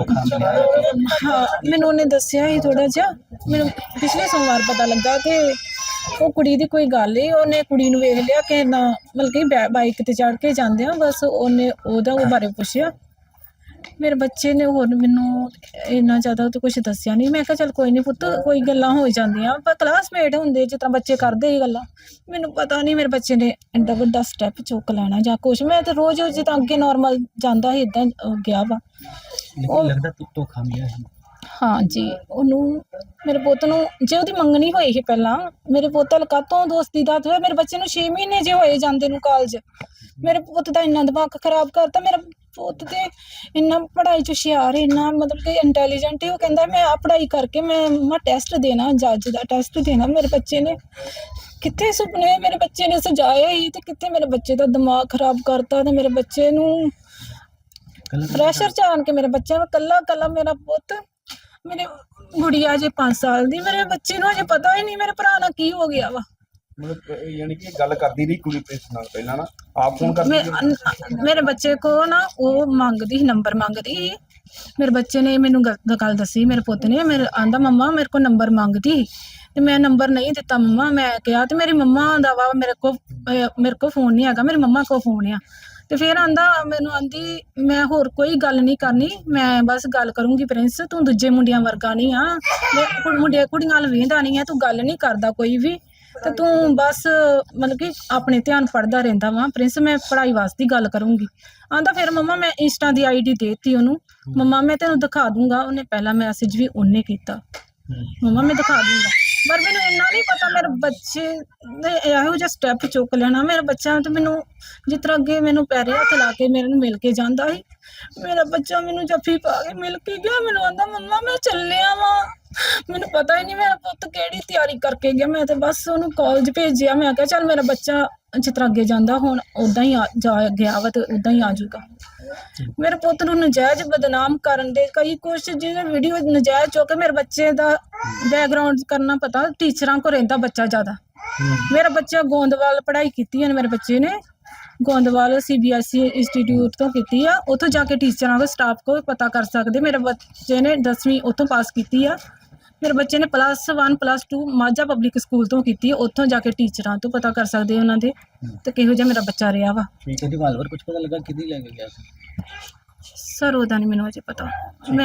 ਧੋਖਾ ਮਿਲਿਆ ਹੈ? ਹਾਂ ਮੈਨੂੰ ਉਹਨੇ ਦੱਸਿਆ ਹੀ ਥੋੜਾ ਜਿਹਾ ਮੈਨੂੰ ਪਿਛਲੇ ਸੋਮਵਾਰ ਪਤਾ ਲੱਗਾ ਕਿ ਉਹ ਕੁੜੀ ਦੀ ਕੋਈ ਗੱਲ ਈ ਉਹਨੇ ਕੁੜੀ ਨੂੰ ਵੇਖ ਲਿਆ ਕਿ ਨਾ, ਮਤਲਬ ਕਿ ਬੈ- ਬਾਈਕ ਤੇ ਚੜ ਕੇ ਜਾਂਦੇ ਆ, ਬਸ ਉਹਨੇ ਉਹਦਾ ਉਹ ਬਾਰੇ ਪੁੱਛਿਆ ਮੇਰੇ ਬੱਚੇ ਨੇ ਹੋਰ ਮੈਨੂੰ ਇੰਨਾ ਜ਼ਿਆਦਾ ਤਾਂ ਕੁਝ ਦੱਸਿਆ ਨਹੀਂ ਮੈਂ ਕਿਹਾ ਚੱਲ ਕੋਈ ਨਹੀਂ ਪੁੱਤ ਕੋਈ ਗੱਲਾਂ ਹੋ ਜਾਂਦੀਆਂ। ਪਰ ਕਲਾਸਮੇਟ ਹੁੰਦੇ ਜਿਸ ਤਰ੍ਹਾਂ ਬੱਚੇ ਕਰਦੇ ਹੀ ਗੱਲਾਂ। ਮੈਨੂੰ ਪਤਾ ਨਹੀਂ ਮੇਰੇ ਬੱਚੇ ਨੇ ਐਡਾ ਵੱਡਾ ਸਟੈਪ ਚੁੱਕ ਲੈਣਾ ਜਾਂ ਕੁਝ ਮੈਂ ਤਾਂ ਰੋਜ਼ ਜਿੱਦਾਂ ਅੱਗੇ ਨਾਰਮਲ ਜਾਂਦਾ ਸੀ ਇਦਾਂ ਗਿਆ ਵਾ। ਲੇਕਿਨ ਲੱਗਦਾ ਧੋਖਾ ਮਿਲਿਆ ਹੈ ਹਾਂ ਜੀ ਉਹਨੂੰ ਮੇਰੇ ਪੁੱਤ ਨੂੰ ਜੇ ਉਹਦੀ ਮੰਗਣੀ ਹੋਈ ਸੀ ਪਹਿਲਾਂ ਮੇਰੇ ਪੁੱਤ ਨਾਲ ਕਾਤੋਂ ਦੋਸਤੀ ਦਾ ਹੋਇਆ ਮੇਰੇ ਬੱਚੇ ਨੂੰ 6 ਮਹੀਨੇ ਜੇ ਹੋਏ ਜਾਂਦੇ ਨੂੰ ਕਾਲਜ ਮੇਰੇ ਪੁੱਤ ਦਾ ਇੰਨਾ ਦਿਮਾਗ ਖਰਾਬ ਕਰਤਾ ਮੇਰਾ ਪੁੱਤ ਤੇ ਇੰਨਾ ਪੜ੍ਹਾਈ ਚ ਹੁਸ਼ਿਆਰ ਇੰਨਾ ਮਤਲਬ ਕਿ ਇੰਟੈਲੀਜੈਂਟ ਹੈ ਉਹ ਕਹਿੰਦਾ ਮੈਂ ਆ ਪੜ੍ਹਾਈ ਕਰਕੇ ਮੈਂ ਮੈਂ ਟੈਸਟ ਦੇਣਾ ਜੱਜ ਦਾ ਟੈਸਟ ਦੇਣਾ ਮੇਰੇ ਬੱਚੇ ਨੇ ਕਿੱਥੇ ਸੁਪਨੇ ਮੇਰੇ ਬੱਚੇ ਨੇ ਸਜਾਏ ਹੀ ਤੇ ਕਿੱਥੇ ਮੇਰੇ ਬੱਚੇ ਦਾ ਦਿਮਾਗ ਖਰਾਬ ਕਰਤਾ ਤੇ ਮੇਰੇ ਬੱਚੇ ਨੂੰ ਪ੍ਰੈਸ਼ਰ ਚ ਆਣ ਕੇ ਮੇਰੇ ਬੱਚਿਆਂ ਨੂੰ ਕੱਲਾ ਕੱਲਾ ਮੇਰਾ ਪੁੱਤ ਮੇਰੇ ਗੁੜੀਆ ਜੇ 5 ਸਾਲ ਦੀ ਮੇਰੇ ਬੱਚੇ ਨੂੰ ਅਜੇ ਪਤਾ ਹੀ ਨਹੀਂ ਮੇਰੇ ਭਰਾ ਨਾਲ ਕੀ ਹੋ ਗਿਆ ਵਾ। ਮਤਲਬ ਅਹ ਯਾਨੀ ਕਿ ਗੱਲ ਕਰਦੀ ਰਹੀ ਕੁੜੀ ਪ੍ਰਿੰਸ ਨਾਲ ਪਹਿਲਾਂ ਨਾ ਆਪ ਫੋਨ ਕਰਦੀ ਮੈਂ- ਸੀ ਅਨ- ਮੇਰੇ ਬੱਚੇ ਕੋ ਨਾ ਉਹ ਮੰਗਦੀ ਸੀ ਨੰਬਰ ਮੰਗਦੀ ਸੀ। ਮੇਰੇ ਬੱਚੇ ਨੇ ਮੈਨੂੰ ਗੱਲ ਗੱਲ ਦੱਸੀ ਮੇਰੇ ਪੁੱਤ ਨੇ ਮੇਰੇ ਆਂਦਾ ਮੰਮਾ ਮੇਰੇ ਕੋ ਨੰਬਰ ਮੰਗਦੀ ਸੀ। ਤੇ ਮੈਂ ਨੰਬਰ ਨਹੀਂ ਦਿੱਤਾ ਮੰਮਾ ਮੈਂ ਕਿਹਾ ਤੇ ਮੇਰੀ ਮੰਮਾ ਦਾ ਵਾ ਮੇਰੇ ਕੋ ਅਹ ਮੇਰੇ ਕੋ ਫੋਨ ਨਹੀਂ ਹੈਗਾ ਮੇਰੀ ਮੰਮਾ ਕੋ ਫੋਨ ਆ। ਤੇ ਫਿਰ ਆਂਦਾ ਮੈਨੂੰ ਆਂਦੀ ਮੈਂ ਹੋਰ ਕੋਈ ਗੱਲ ਨਹੀਂ ਕਰਨੀ ਮੈਂ ਬਸ ਗੱਲ ਕਰੂੰਗੀ ਪ੍ਰਿੰਸ ਤੂੰ ਦੂਜੇ ਮੁੰਡਿਆਂ ਵਰਗਾ ਨਹੀਂ ਆ। ਮੈਂ ਕੁੜ- ਮੁੰਡੇ ਕੁੜੀਆਂ ਨਾਲ ਵੇਂਦਾ ਨਹੀਂ ਆ ਤੂੰ ਗੱਲ ਨਹੀਂ ਕਰਦਾ ਕੋਈ ਵੀ। ਤੇ ਤੂੰ ਬਸ ਮਤਲਬ ਕਿ ਆਪਣੇ ਧਿਆਨ ਫੜਦਾ ਰਹਿੰਦਾ ਵਾ। ਪ੍ਰਿੰਸ, ਮੈਂ ਪੜ੍ਹਾਈ ਵਾਸਤੇ ਗੱਲ ਕਰੂੰਗੀ। ਆਂਦਾ ਫਿਰ ਮੰਮਾ, ਮੈਂ ਇੰਸਟਾ ਦੀ ਆਈਡੀ ਦੇਤੀ ਉਹਨੂੰ। ਮੰਮਾ, ਮੈਂ ਤੈਨੂੰ ਦਿਖਾ ਦੂੰਗਾ। ਉਹਨੇ ਪਹਿਲਾ ਮੈਸੇਜ ਵੀ ਉਹਨੇ ਕੀਤਾ। ਹੂੰ। ਮੈਂ ਦਿਖਾ ਦੂੰਗਾ। ਪਰ ਮੈਨੂੰ ਇੰਨਾ ਨਹੀਂ ਪਤਾ, ਮੇਰੇ ਬੱਚੇ ਨੇ ਇਹੋ ਜਿਹਾ ਸਟੈਪ ਚੁੱਕ ਲੈਣਾ। ਮੇਰੇ ਬੱਚਿਆਂ ਤੇ ਮੈਨੂੰ ਜਿਸ ਤਰ੍ਹਾਂ ਅੱਗੇ ਮੈਨੂੰ ਪੈਰੇ ਹੱਥ ਲਾ ਕੇ ਮੇਰੇ ਨੂੰ ਮਿਲ ਕੇ ਜਾਂਦਾ ਸੀ। ਮੇਰਾ ਬੱਚਾ ਮੈਨੂੰ ਜੱਫੀ ਪਾ ਕੇ ਮਿਲ ਕੇ ਗਿਆ। ਮੈਨੂੰ ਆਂਦਾ ਮੰਮਾ, ਮੈਂ ਚੱਲਿਆ ਵਾਂ। ਮੈਨੂੰ ਪਤਾ ਹੀ ਨਹੀਂ ਮੇਰਾ ਪੁੱਤ ਕਿਹੜੇ ਤਿਆਰੀ ਕਰਕੇ ਗਿਆ, ਮੈਂ ਤੇ ਬਸ ਉਹਨੂੰ ਕਾਲਜ ਭੇਜਿਆ, ਮੈਂ ਕਿਹਾ ਚੱਲ ਮੇਰਾ ਬੱਚਾ ਜਿਸ ਤਰ੍ਹਾਂ ਅੱਗੇ ਜਾਂਦਾ, ਹੁਣ ਉਦਾਂ ਹੀ ਆ- ਜਾ ਗਿਆ ਵਾ ਤੇ ਉਦਾਂ ਹੀ ਆ ਜਾਊਗਾ। ਮੇਰੇ ਪੁੱਤ ਨੂੰ ਨਜਾਇਜ਼ ਬਦਨਾਮ ਕਰਨ ਦੇ ਕਈ ਕੋਸ਼ਿਸ਼ ਜਿਹਨੇ ਵੀਡੀਓ ਨਜਾਇਜ਼ ਚੁੱਕ ਕੇ ਮੇਰੇ ਬੱਚੇ ਦਾ ਬੈਕਗ੍ਰਾਉਂਡ ਕਰਨਾ ਪਤਾ ਟੀਚਰਾਂ ਕੋ ਰਹਿੰਦਾ ਬੱਚਾ ਜ਼ਿਆਦਾ। ਮੇਰਾ ਬੱਚਾ ਗੋਂਦਵਾਲ ਪੜ੍ਹਾਈ ਕੀਤੀ ਹੈ ਮੇਰੇ ਬੱਚੇ ਨੇ। ਗੋਂਦਵਾਲ ਸੀਬੀਐਸਈ ਇੰਸਟੀਚਿਊਟ ਤੋਂ ਕੀਤੀ ਆ, ਉੱਥੋਂ ਜਾ ਕੇ ਟੀਚਰਾਂ ਕੋ ਸਟਾਫ ਕੋ ਪਤਾ ਕਰ ਸਕਦੇ। ਮੇਰੇ ਬੱਚੇ ਨੇ 10ਵੀਂ ਉੱਥੋਂ ਪਾਸ ਕੀਤੀ ਆ। ਮੇਰੇ ਬੱਚੇ ਨੇ plus 1 plus 2 Majha public school ਤੋਂ ਕੀਤੀ ਉੱਥੋਂ ਜਾ ਕੇ ਟੀਚਰਾਂ ਤੋਂ ਪਤਾ ਕਰ ਸਕਦੇ ਉਹਨਾਂ ਦੇ। ਤੇ ਕਿਹੋ ਜਿਹਾ ਮੇਰਾ ਬੱਚਾ ਰਿਹਾ ਵਾ। ਠੀਕ ਹੈ ਰਿਵਾਲਵਰ ਕੁਝ ਪਤਾ ਲੱਗਾ ਕਿਹਦੀ ਲੈ ਕੇ ਗਿਆ ਸੀ? ਸਰ ਉਹਦਾ ਨਹੀਂ ਮੈਨੂੰ ਅਜੇ ਪਤਾ। ਮੈਂ